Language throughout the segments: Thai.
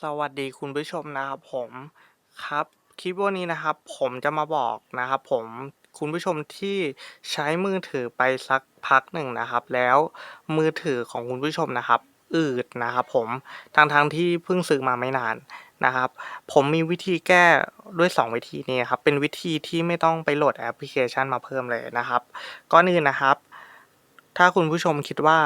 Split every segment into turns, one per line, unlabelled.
สวัสดีคุณผู้ชมนะครับผมครับคลิปวันนี้นะครับ ผมจะมาบอกนะครับ ผมคุณผู้ชมที่ใช้มือถือไปสักพักหนึ่งนะครับ แล้วมือถือของคุณผู้ชมนะครับ อืดนะครับ ผมทางทางที่เพิ่งซื้อมาไม่นานนะครับ ผมมีวิธีแก้ด้วย 2 วิธีนี้ครับ เป็นวิธีที่ไม่ต้องไปโหลดแอปพลิเคชันมาเพิ่มเลยนะครับ ก่อนอื่นนะครับ ถ้าคุณผู้ชมคิดว่า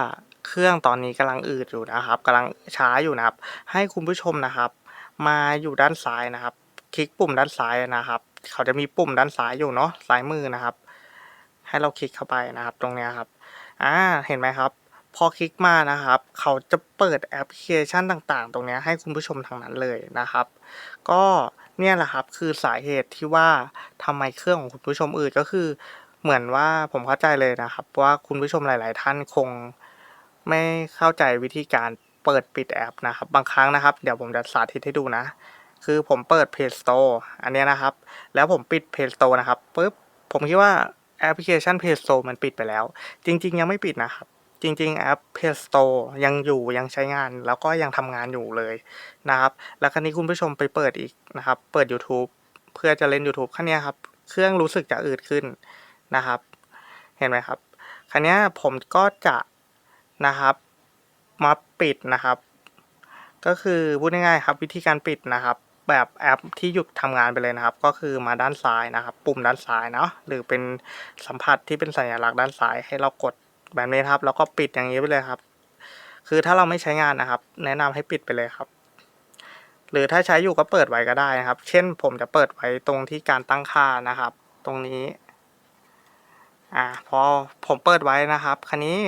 เครื่องตอนนี้กำลังอืดอยู่นะครับกำลังช้าอยู่นะครับ ให้คุณผู้ชมนะครับ มาอยู่ด้านซ้ายนะครับ คลิกปุ่มด้านซ้ายนะครับ เขาจะมีปุ่มด้านซ้ายอยู่เนาะซ้ายมือนะครับ ให้เราคลิกเข้าไปนะครับ ตรงนี้ครับอ่าเห็นไหมครับ พอคลิกมานะครับ เขาจะเปิดแอปพลิเคชันต่างๆ ตรงนี้ให้คุณผู้ชมทางนั้นเลยนะครับ ก็เนี่ยแหละครับคือสาเหตุที่ว่าทำไมเครื่องของคุณผู้ชมอืดก็คือ เหมือนว่าผมเข้าใจเลยนะครับว่าคุณผู้ชมหลาย ๆ ท่านคง ไม่เข้าใจวิธีการเปิดปิดแอปนะครับ บางครั้งนะครับ เดี๋ยวผมจะสาธิตให้ดูนะ คือผมเปิด Play Store อันนี้นะครับ แล้วผมปิด Play Store นะครับปุ๊บผมคิดว่าแอปพลิเคชัน Play Store มันปิดไปแล้ว จริง ๆ ยังไม่ปิดนะครับ จริง ๆ แอป Play Store ยังอยู่ยังใช้งาน แล้วก็ยังทำงานอยู่เลยนะครับ แล้วครั้นี้คุณผู้ชมไปเปิดอีกนะครับ เปิด YouTube เพื่อจะเล่น YouTube ครั้นี้ครับ เครื่องรู้สึกจะอืดขึ้นนะครับ เห็นไหมครับครั้นี้ผมก็จะ นะครับมาปิดนะครับ ก็คือพูดง่ายๆครับวิธีการปิดนะครับ แบบแอปที่หยุดทำงานไปเลยนะครับ ก็คือมาด้านซ้ายนะครับ ปุ่มด้านซ้ายเนาะหรือเป็นสัมผัสที่เป็นสัญลักษณ์ด้านซ้ายให้เรากดแบบนี้ครับ แล้วก็ปิดอย่างนี้ไปเลยครับ คือถ้าเราไม่ใช้งานนะครับ แนะนำให้ปิดไปเลยครับหรือถ้าใช้อยู่ก็เปิดไว้ก็ได้นะครับ เช่นผมจะเปิดไว้ตรงที่การตั้งค่านะครับ ตรงนี้ อ่า พอผมเปิดไว้นะครับ คันนี้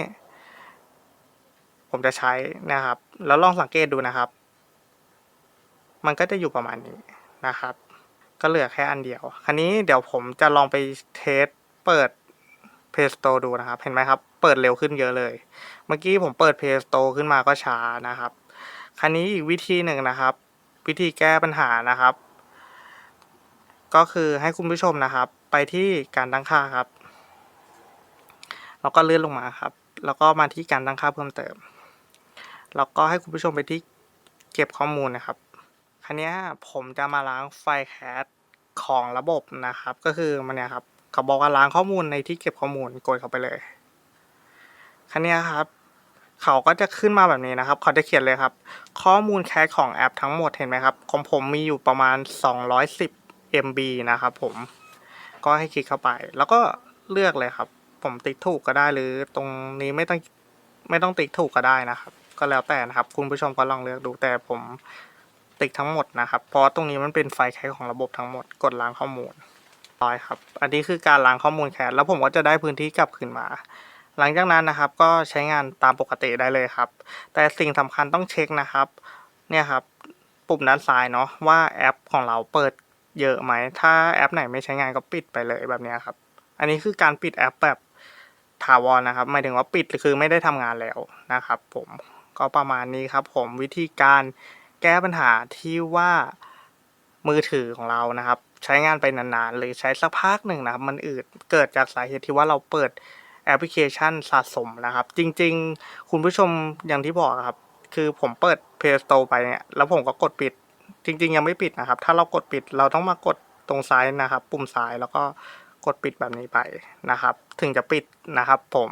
ผมจะใช้นะครับ แล้วลองสังเกตดูนะครับ มันก็จะอยู่ประมาณนี้นะครับ ก็เหลือแค่อันเดียวคันนี้เดี๋ยวผมจะลองไปเทสเปิด Play Store ดูนะครับ เห็นไหมครับ เปิดเร็วขึ้นเยอะเลย เมื่อกี้ผมเปิด Play Store ขึ้นมาก็ช้านะครับคันนี้อีกวิธีหนึ่งนะครับ วิธีแก้ปัญหานะครับ ก็คือให้คุณผู้ชมนะครับ ไปที่การตั้งค่าครับแล้วก็เลื่อนลงมาครับ แล้วก็มาที่การตั้งค่าเพิ่มเติม แล้วก็ให้คุณผู้ชมไปที่เก็บข้อมูลนะครับคันนี้ผมจะมาล้างไฟแคสของระบบนะครับ ก็คือมันเนี่ยครับเขาบอกว่าล้างข้อมูลในที่เก็บข้อมูลกดเข้าไปเลยคันนี้ครับ เขาก็จะขึ้นมาแบบนี้นะครับ เขาจะเขียนเลยครับ ข้อมูลแคสของแอปทั้งหมดเห็นไหมครับของผมมีอยู่ประมาณ 210 MB นะครับผมก็ให้คลิกเข้าไป แล้วก็เลือกเลยครับ ผมติ๊กถูกก็ได้หรือตรงนี้ไม่ต้องไม่ต้องติ๊กถูกก็ได้นะครับ ก็แล้วแต่นะครับ คุณผู้ชมก็ลองเลือกดูแต่ผมติกทั้งหมดนะครับ เพราะตรงนี้มันเป็นไฟล์แคสของระบบทั้งหมดกดล้างข้อมูลร้อยครับ อันนี้คือการล้างข้อมูลแคสแล้วผมก็จะได้พื้นที่กลับคืนมา หลังจากนั้นนะครับก็ใช้งานตามปกติได้เลยครับ แต่สิ่งสำคัญต้องเช็คนะครับเนี่ยครับปุ่มด้านซ้ายเนาะว่าแอปของเราเปิดเยอะไหม ถ้าแอปไหนไม่ใช้งานก็ปิดไปเลยแบบนี้ครับ อันนี้คือการปิดแอปแบบถาวรนะครับ หมายถึงว่าปิดคือไม่ได้ทำงานแล้วนะครับ ผม ก็ประมาณนี้ครับผมวิธีการแก้ปัญหาที่ว่ามือถือของเรานะครับ ใช้งานไปนานๆ หรือใช้สักพักหนึ่งนะครับ มันอืดเกิดจากสาเหตุที่ว่าเราเปิดแอปพลิเคชันสะสมนะครับ จริงๆ คุณผู้ชมอย่างที่บอกครับ คือผมเปิด Play Store ไปเนี่ยแล้วผมก็กดปิด จริง ๆ ยังไม่ปิดนะครับ ถ้าเรากดปิดเราต้องมากดตรงซ้ายนะครับ ปุ่มซ้ายแล้วก็กดปิดแบบนี้ไปนะครับ ถึงจะปิดนะครับ ผม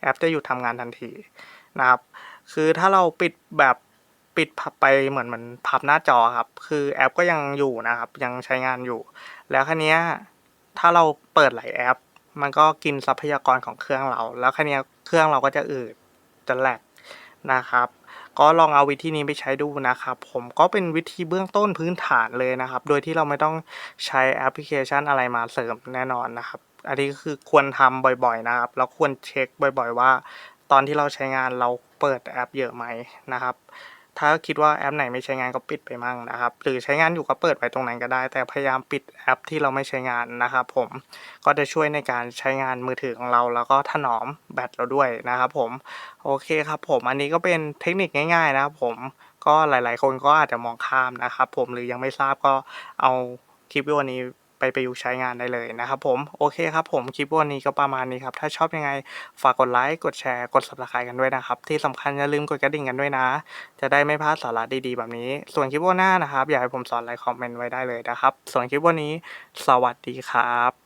แอปจะหยุดทำงานทันทีนะครับ คือถ้าเราปิดแบบปิดพับไปเหมือนมันพับหน้าจอครับ คือแอปก็ยังอยู่นะครับ ยังใช้งานอยู่ แล้วคันนี้ยถ้าเราเปิดหลายแอป มันก็กินทรัพยากรของเครื่องเรา แล้วคันนี้ยเครื่องเราก็จะอืดจะแหลกนะครับก็ลองเอาวิธีนี้ไปใช้ดูนะครับ ผมก็เป็นวิธีเบื้องต้นพื้นฐานเลยนะครับ โดยที่เราไม่ต้องใช้แอปพลิเคชันอะไรมาเสริมแน่นอนนะครับ อันนี้คือควรทำบ่อยๆนะครับ แล้วควรเช็คบ่อย ๆ ว่า ตอนที่เราใช้งานเราเปิดแอปเยอะไหมนะครับ ถ้าคิดว่าแอปไหนไม่ใช้งานก็ปิดไปมั่งนะครับ หรือใช้งานอยู่ก็เปิดไว้ตรงนั้นก็ได้ แต่พยายามปิดแอปที่เราไม่ใช้งานนะครับผมก็จะช่วยในการใช้งานมือถือของเรา แล้วก็ถนอมแบตเราด้วยนะครับผมโอเคครับผมอันนี้ก็เป็นเทคนิคง่ายๆนะครับผมก็หลายๆ คนก็อาจจะมองข้ามนะครับผมหรือยังไม่ทราบก็เอาคลิปวิดีโอนี้ ไปประยุกต์ใช้งานได้เลยนะครับผม โอเคครับผมคลิปวันนี้ก็ประมาณนี้ครับ ถ้าชอบยังไงฝากกดไลค์กดแชร์กด subscribe กันด้วยนะครับ ที่สำคัญอย่าลืมกดกระดิ่งกันด้วยนะ จะได้ไม่พลาดสาระดีๆแบบนี้ ส่วนคลิปวันหน้านะครับ อยากให้ผมสอนอะไรคอมเมนต์ไว้ได้เลยนะครับ ส่วนคลิปวันนี้ สวัสดีครับ